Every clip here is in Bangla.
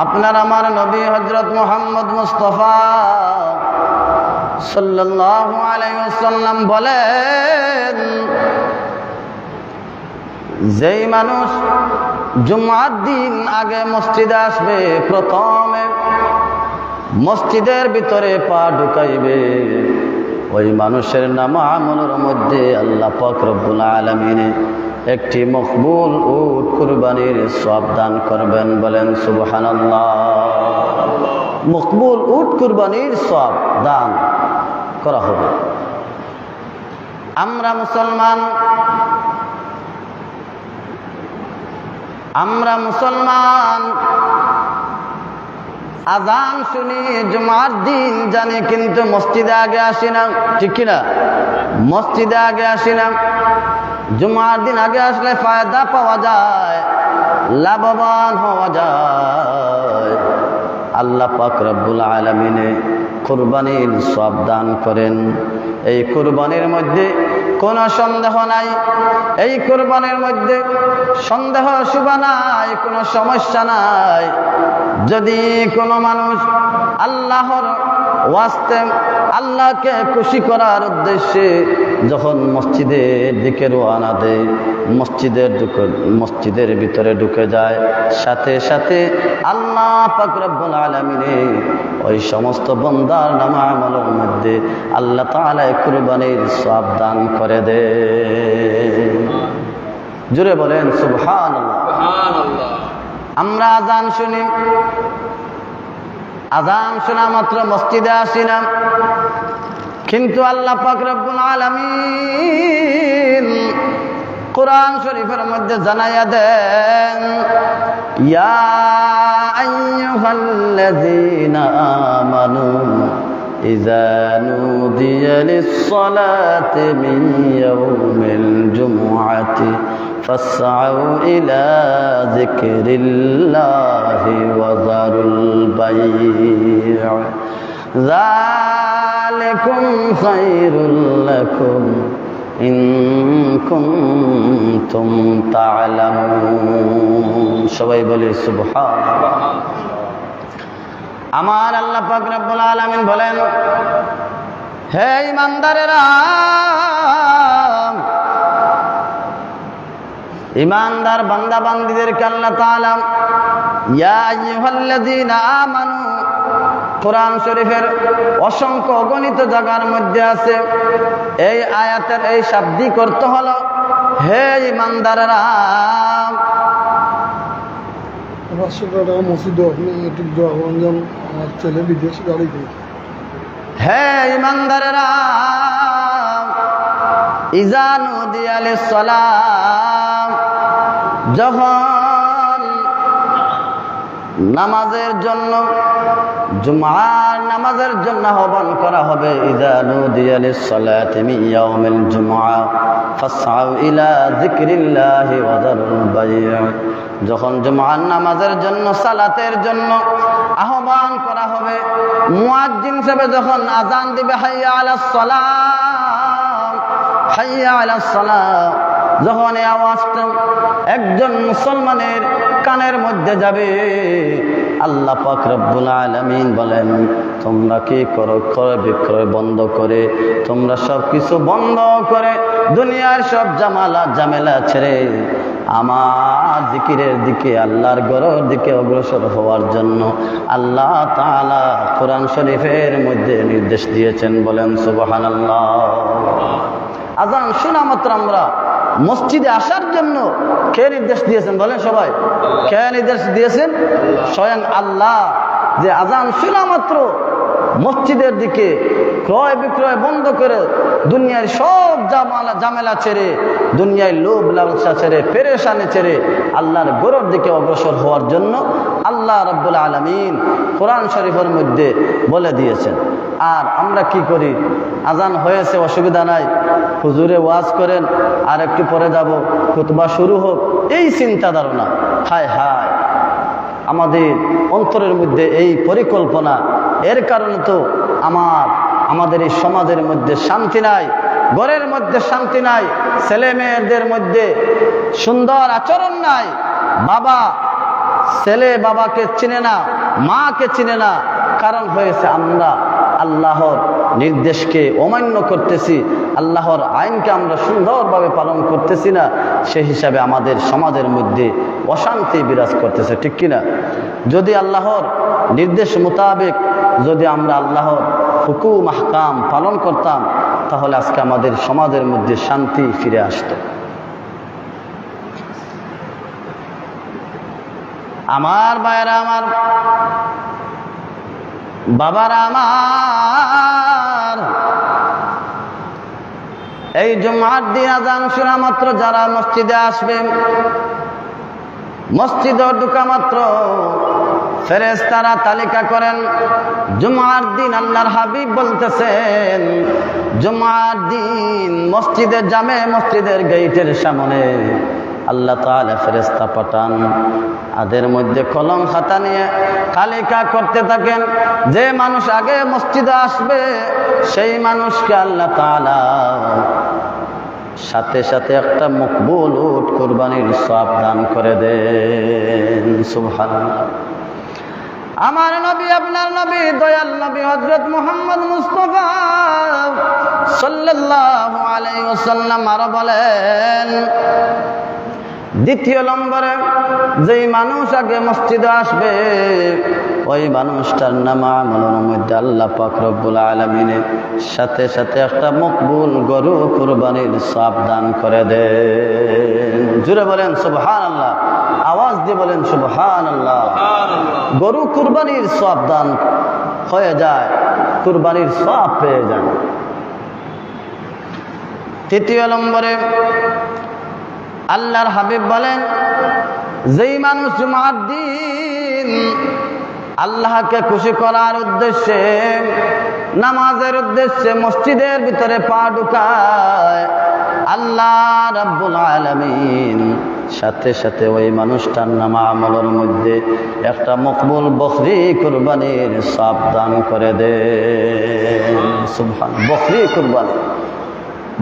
আপনার আমার নবী হজরত মোহাম্মদ মুস্তফা সাল্লাল্লাহু আলাইহি ওয়াসাল্লাম বলেন, যেই মানুষ জুমার দিন আগে মসজিদে আসবে, প্রথমে মসজিদের ভিতরে পা ঢুকাইবে। ওই মানুষের নাম আমলের মধ্যে আল্লাহ পাক আলমিনে একটি মকবুল উট কুরবানির সব দান করবেন বলেন সুবহান মকবুল উট কুরবানির সব দান করা হবে। আমরা মুসলমান আমরা মুসলমান, আজান শুনি, জুমার দিন জানি, কিন্তু মসজিদে আগে আসি না, ঠিক কিনা? মসজিদে আগে আসি না। জুমার দিন আগে আসলে ফায়দা পাওয়া যায়, লাভবান হওয়া যায়। আল্লাহ পাক রব্বুল আলমিনে কোরবানির সব দান করেন। এই কোরবানির মধ্যে কোনো সন্দেহ নাই, এই কোরবানির মধ্যে সন্দেহ শুভা নাই, কোনো সমস্যা নাই। যদি কোনো মানুষ আল্লাহর ওয়াস্তে আল্লাহকে খুশি করার উদ্দেশ্যে যখন মসজিদের দিকে রোয়ানা দেয় মসজিদের ঢুকে মসজিদের ভিতরে ঢুকে যায়। সাথে সাথে আল্লাহ পাকরব্বুল আলমিনে ওই সমস্ত বন্দার নামা আমলের মধ্যে আল্লাহ তালা কুরবানির সব দান করে দে। জুড়ে বলেন সুবহান আমরা আজান শুনি। আজান শোনা মাত্র মসজিদে আসি না কিন্তু আল্লাহ পাক রব্বুল আলামিন কোরআন শরীফের মধ্যে জানাইয়া দেন ইয়া আইয়ুহাল্লাযীনা আমানু إذا نودي للصلاة من يوم الجمعة فاسعوا إلى ذكر الله وذروا البيع ذلكم خير لكم إن كنتم تعلمون সবাই বলি সুবহান আমার আল্লাহ পাক রব্বুল আলামিন বলেন হে ইমানদারেরা ইমানদার বান্দা বান্দিদেরকে আল্লাহ আইয়ুহাল্লাযীনা আমানু কোরআন শরীফের অসংখ্য অগণিত জায়গার মধ্যে আছে। এই আয়াতের এই শাব্দি করতে হলো হে ইমানদারেরা রাষ্ট্রটা মসজিদ একটু যখন আমার ছেলে বিদেশ গাড়িতে হে ইমানদারেরা ইজানু দিয়ালে সালাম যখন নামাজের জন্য, জুমার নামাজের জন্য আহ্বান করা হবে ইজানু দিয়ালে সালাত মিয়াউমিল জুমআ ফাসআউ ইলা যিকরিল্লাহি ওয়া যারুল যখন জুমার নামাজের জন্য, সালাতের জন্য আহ্বান করা হবে, মুয়াজ্জিন হিসেবে যখন আজান দিবে, হাইয়া আলাস সালাম হাইয়া আলাস সালাম যখন এই আওয়াজটা একজন মুসলমানের কানের মধ্যে যাবে। আল্লাহ পাক রব্বুল আলামিন বলেন, তোমরা কি করো? ক্রয় বিক্রয় বন্ধ করে, তোমরা সব কিছু বন্ধ করে দুনিয়ার সব জামালা জামেলা ছেড়ে আমার জিকিরের দিকে, আল্লাহর গরর দিকে অগ্রসর হওয়ার জন্য আল্লাহ তাআলা কোরআন শরীফের মধ্যে নির্দেশ দিয়েছেন বলেন, সুবহানাল্লাহ। আজান শোনা মাত্র আমরা মসজিদে আসার জন্য কে নির্দেশ দিয়েছেন বলেন সবাই? কে নির্দেশ দিয়েছেন? স্বয়ং আল্লাহ। যে আজান শোনা মাত্র, মসজিদের দিকে ক্রয় বিক্রয় বন্ধ করে দুনিয়ার সব জামালা জামেলা ছেড়ে, দুনিয়ায় লোভ লালসা ছেড়ে, পেরেশানি ছেড়ে আল্লাহর গোরর দিকে অগ্রসর হওয়ার জন্য আল্লাহ রব্বুল আলমিন কোরআন শরীফের মধ্যে বলে দিয়েছেন। আর আমরা কি করি? আজান হয়েছে, অসুবিধা নাই। হুজুরে ওয়াজ করেন, আর একটু পরে যাব। খুতবা শুরু হোক। এই চিন্তা ধারণা। হায় হায়। আমাদের অন্তরের মধ্যে এই পরিকল্পনা। এর কারণে তো আমার, আমাদের এই সমাজের মধ্যে শান্তি নাই, ঘরের মধ্যে শান্তি নাই ছেলে মেয়েদের মধ্যে সুন্দর আচরণ নাই, বাবা ছেলে বাবাকে চিনে না, মাকে চিনে না, কারণ হয়েছে আমরা আল্লাহর নির্দেশকে অমান্য করতেছি, আল্লাহর আইনকে আমরা সুন্দরভাবে পালন করতেছি না সেই হিসাবে আমাদের সমাজের মধ্যে অশান্তি বিরাজ করতেছে, ঠিক কিনা? যদি আল্লাহর নির্দেশ মোতাবেক যদি আমরা আল্লাহর হুকুম, আহকাম পালন করতাম, তাহলে আজকে আমাদের সমাজের মধ্যে শান্তি ফিরে আসতো। আমার বায়রা আমার বাবারা, আমার এই জুমার দিন আজান শোনা মাত্র যারা মসজিদে আসবে, মসজিদে ঢুকা মাত্র ফেরেস তারা তালিকা করেন, জুমার দিন আল্লাহর হাবিব বলতেছেন, জুমার দিন মসজিদে জামে মসজিদের গেইটের সামনে আল্লাহ তাআলা ফেরেস্তা পাঠান। আদের মধ্যে কলম খাতা নিয়ে তালিকা করতে থাকেন। যে মানুষ আগে মসজিদে আসবে, সেই মানুষকে আল্লাহ তাআলা সাথে সাথে একটা মকবুল উট কোরবানির সব দান করে দেন। সুবহানাল্লাহ। আমার নবী, আপনার নবী, দয়াল নবী হজরত মোহাম্মদ মুস্তফা সাল্লাল্লাহু আলাইহি ওয়াসাল্লাম আরও বলেন দ্বিতীয় নম্বরে, যেই মানুষ আগে মসজিদে আসবে, ওই মানুষটার নাম আমলের মধ্যে আল্লাহ পাক রব্বুল আলমিনে সাথে সাথে একটা মকবুল গরু কুরবানির সব দান করে দেন। জুড়ে বলেন সুবহান আল্লাহ আওয়াজ দিয়ে বলেন সুবহান আল্লাহ গরু কুরবানির সব দান হয়ে যায়, কুরবানির সব পেয়ে যায় তৃতীয় নম্বরে আল্লাহর হাবিব বলেন, যেই মানুষ জুমার দিন আল্লাহকে খুশি করার উদ্দেশ্যে, নামাজের উদ্দেশ্যে মসজিদের ভিতরে পা ঢুকায়, আল্লাহ রাব্বুল আলামিন সাথে সাথে ওই মানুষটার নাম আমলের মধ্যে একটা মকবুল বকরি কুরবানির সব দান করে দে। বকরি কুরবানি।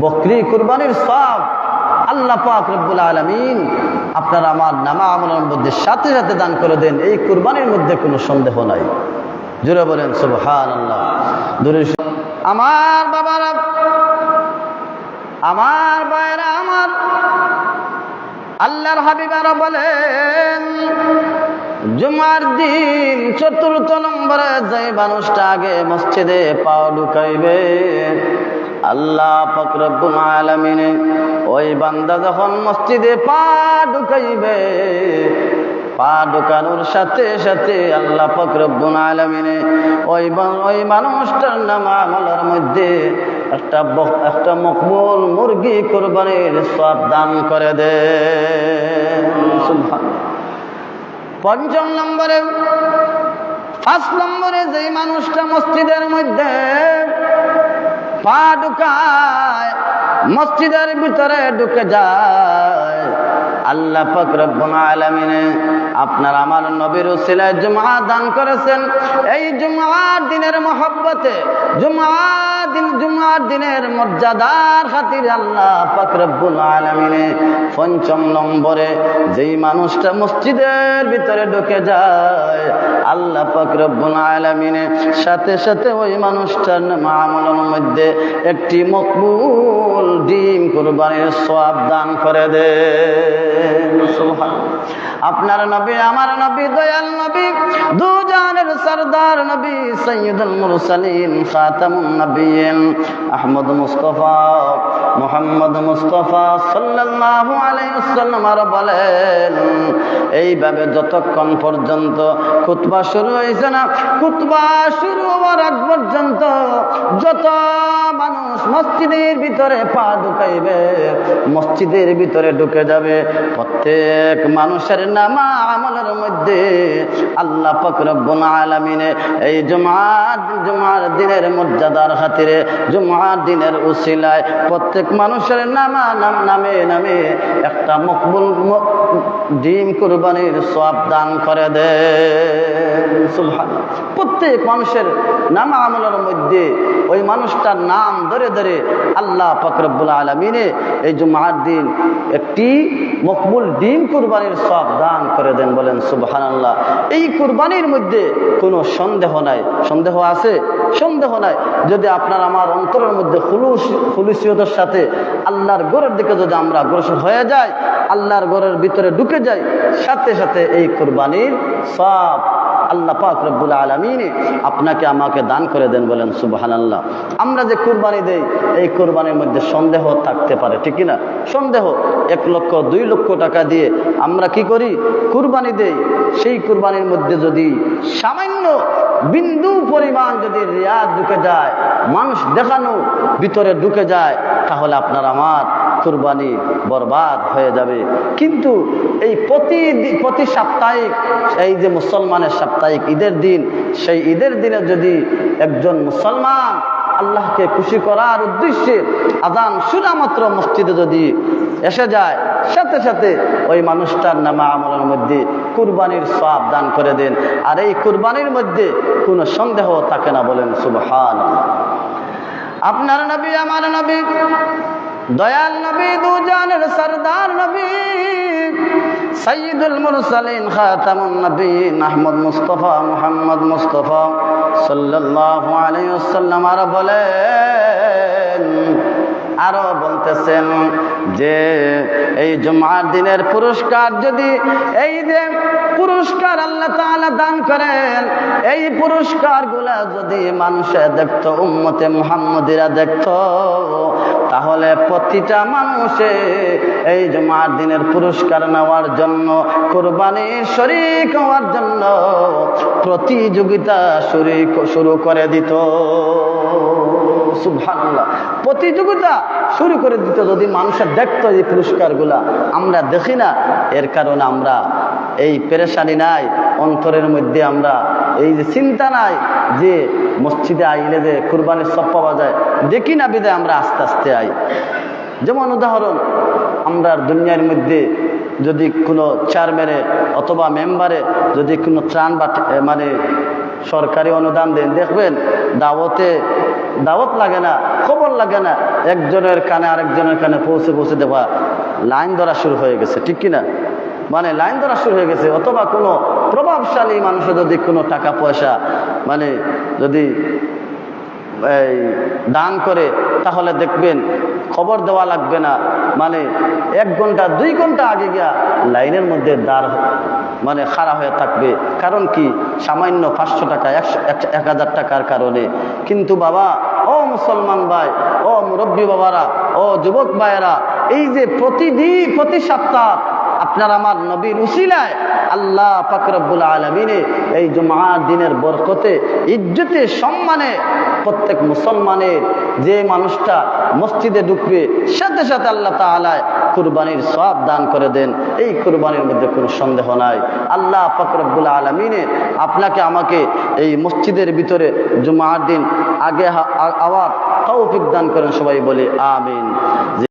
বকরি কুরবানির সব আল্লাহ পাক রব্বুল আলমিন আপনার আমার নামা আমলের মধ্যে সাথে সাথে দান করে দেন, এই কুরবানির মধ্যে কোনো সন্দেহ নাই। জুড়ে বলেন সুবহান আল্লাহ আমার বাবারা, আমার বায়রা আমার আল্লাহর হাবিবারা বলেন, জুমার দিন চতুর্থ নম্বরে যে মানুষটা আগে মসজিদে পাও ঢুকাইবে আল্লাহ ফকরব্বুল আলমিনে ওই বান্দা যখন মসজিদে পা ঢুকাইবে, পা ঢুকানোর সাথে সাথে আল্লাহ ফকরব্বুল আলমিনে ওই ওই মানুষটার নাম আমলের মধ্যে একটা একটা মকবুল মুরগি কোরবানির সব দান করে দে। পঞ্চম নম্বরে পাঁচ নম্বরে যেই মানুষটা মসজিদের মধ্যে পা ঢুকায় মসজিদের ভিতরে ঢুকে যায় আল্লাহ পাক রব্বুল আলামিনে আপনার আমার নবীর উসিলায় জুমআ দান করেছেন। এই জুমআর দিনের মহব্বতে, জুমআ দিন জুমআর দিনের মর্যাদার খাতিরে আল্লাহ পাক রব্বুল আলামিনে পঞ্চম নম্বরে যেই মানুষটা মসজিদের ভিতরে ঢুকে যায়, আল্লাহ পাক রব্বুল আলামিনে সাথে সাথে ওই মানুষটার মামলার মধ্যে একটি মকবুল ডিম কোরবানির সওয়াব দান করে দে আপনার নবী, আমার নবী, দয়াল নবী, দুজানের সরদার নবী, সৈয়দুল মুরসালিন, খাতামুন নবীন, আহমদ মুস্তফা, মোহাম্মদ মুস্তফা সাল্লাল্লাহু আলাইহি ওয়াসাল্লাম আর বলেন এইভাবে যতক্ষণ পর্যন্ত খুতবা শুরু হয়েছে না, খুতবা শুরু হওয়ার আগ পর্যন্ত যত মানুষ মসজিদের ভিতরে পা ঢুকাইবে, মসজিদের ভিতরে ঢুকে যাবে। প্রত্যেক মানুষের নামা আমলের মধ্যে আল্লাহ ফকরব্বুল আলমিনে এই জুমার জুমার দিনের মর্যাদার খাতিরে, জুমার দিনের উশিলায় প্রত্যেক মানুষের নামা, নাম, নামে নামে একটা মকবুল ডিম ডিম কুরবানির সব দান করে দে প্রত্যেক মানুষের নাম আমলের মধ্যে ওই মানুষটার নাম ধরে ধরে আল্লাহ ফকরবুল আলমিনে এই জুমার দিন একটি মকবুল দিন কুরবানির সব দান করে দেন বলেন সুবহান আল্লাহ এই কুরবানির মধ্যে কোনো সন্দেহ নাই। সন্দেহ আছে? সন্দেহ নাই। যদি আপনার আমার অন্তরের মধ্যে খুলুস, খুলুসিয়তের সাথে আল্লাহর গোরের দিকে যদি আমরা অগ্রসর হয়ে যাই, আল্লাহর গোরের ভিতরে ঢুকে যাই সাথে সাথে এই কুরবানির সব আল্লাহ পাক রব্বুল আলমিনে আপনাকে আমাকে দান করে দেন বলেন সুবহান আল্লাহ আমরা যে কুরবানি দেই, এই কুরবানির মধ্যে সন্দেহ থাকতে পারে, ঠিক না সন্দেহ। এক লক্ষ, দুই লক্ষ টাকা দিয়ে আমরা কি করি? কুরবানি দেই। সেই কুরবানির মধ্যে যদি সামান্য বিন্দু পরিমাণ যদি রিয়াদ ঢুকে যায়, মানুষ দেখানো ভিতরে ঢুকে যায়, তাহলে আপনার আমার কুরবানি বরবাদ হয়ে যাবে। কিন্তু এই প্রতি প্রতি সাপ্তাহিক এই যে মুসলমানের সাপ্তাহিক ঈদের দিন, সেই ঈদের দিনে যদি একজন মুসলমান আল্লাহকে খুশি করার উদ্দেশ্যে আজান শোনা মাত্র মসজিদে যদি এসে যায়, সাথে সাথে ওই মানুষটার নামা আমলের মধ্যে কুরবানির সব দান করে দেন। আর এই কুরবানির মধ্যে কোনো সন্দেহ থাকে না বলেন সুবহান আপনার নবী, আমার নবী দয়াল নবী, দুজানের সরদার নবী সৈয়দুল মুরসালিন, খাতামুন নবীন, আহমদ মুস্তফা, মুহাম্মদ মুস্তফা সাল্লাল্লাহু আলাইহি ওয়াসাল্লাম। আর বলেন, আরও বলতেছেন যে এই জুমার দিনের পুরস্কার যদি এই যে পুরস্কার আল্লাহ তাআলা দান করেন, এই পুরস্কারগুলা যদি মানুষে দেখত, উম্মতে মুহাম্মদিরা দেখত তাহলে প্রতিটা মানুষে এই জুমার দিনের পুরস্কার নেওয়ার জন্য, কোরবানি শরিক হওয়ার জন্য প্রতিযোগিতা শুরু করে দিত। প্রতিযোগিতা শুরু করে দিত যদি মানুষের দেখতো এই পুরস্কারগুলা। আমরা দেখি না, এর কারণে আমরা এই পেরেশানি নাই, অন্তরের মধ্যে আমরা এই যে চিন্তা নাই যে মসজিদে আইলে যে কুরবানির সব পাওয়া যায়, দেখি না বিদে আমরা আস্তে আস্তে আই। যেমন উদাহরণ, আমরা দুনিয়ার মধ্যে যদি কোনো চেয়ারম্যানে অথবা মেম্বারে যদি কোনো ত্রাণ বা মানে সরকারি অনুদান দেন, দেখবেন দাওয়াতে দাওয়াত লাগে না, খবর লাগে না, একজনের কানে আরেকজনের কানে পৌঁছে পৌঁছে দেওয়া লাইন ধরা শুরু হয়ে গেছে, ঠিক কিনা? মানে লাইন ধরা শুরু হয়ে গেছে, অথবা কোনো প্রভাবশালী মানুষের যদি কোনো টাকা পয়সা মানে যদি এই দান করে, তাহলে দেখবেন খবর দেওয়া লাগবে না। মানে এক ঘণ্টা, দুই ঘণ্টা আগে গিয়া লাইনের মধ্যে দাঁড় মানে খাড়া হয়ে থাকবে। কারণ কি? সামান্য পাঁচশো টাকা, একশো এক- এক হাজার টাকার কারণে। কিন্তু বাবা, ও মুসলমান ভাই, ও মুরব্বী বাবারা, ও যুবক ভাইয়েরা, এই যে প্রতিদিন, প্রতি সপ্তাহ আপনার আমার নবীর উসিলায় আল্লাহ পাকরব্বুল আলমিনে এই জুমার দিনের বরকতে, ইজ্জতে, সম্মানে প্রত্যেক মুসলমানের যে মানুষটা মসজিদে ঢুকবে, সাথে সাথে আল্লাহ তালায় কুরবানির সব দান করে দেন। এই কুরবানির মধ্যে কোনো সন্দেহ নাই। আল্লাহ পাকরব্বুল আলমিনে আপনাকে, আমাকে এই মসজিদের ভিতরে জুমার দিন আগে আওয়ার তৌফিক দান করেন সবাই বলে আমিন।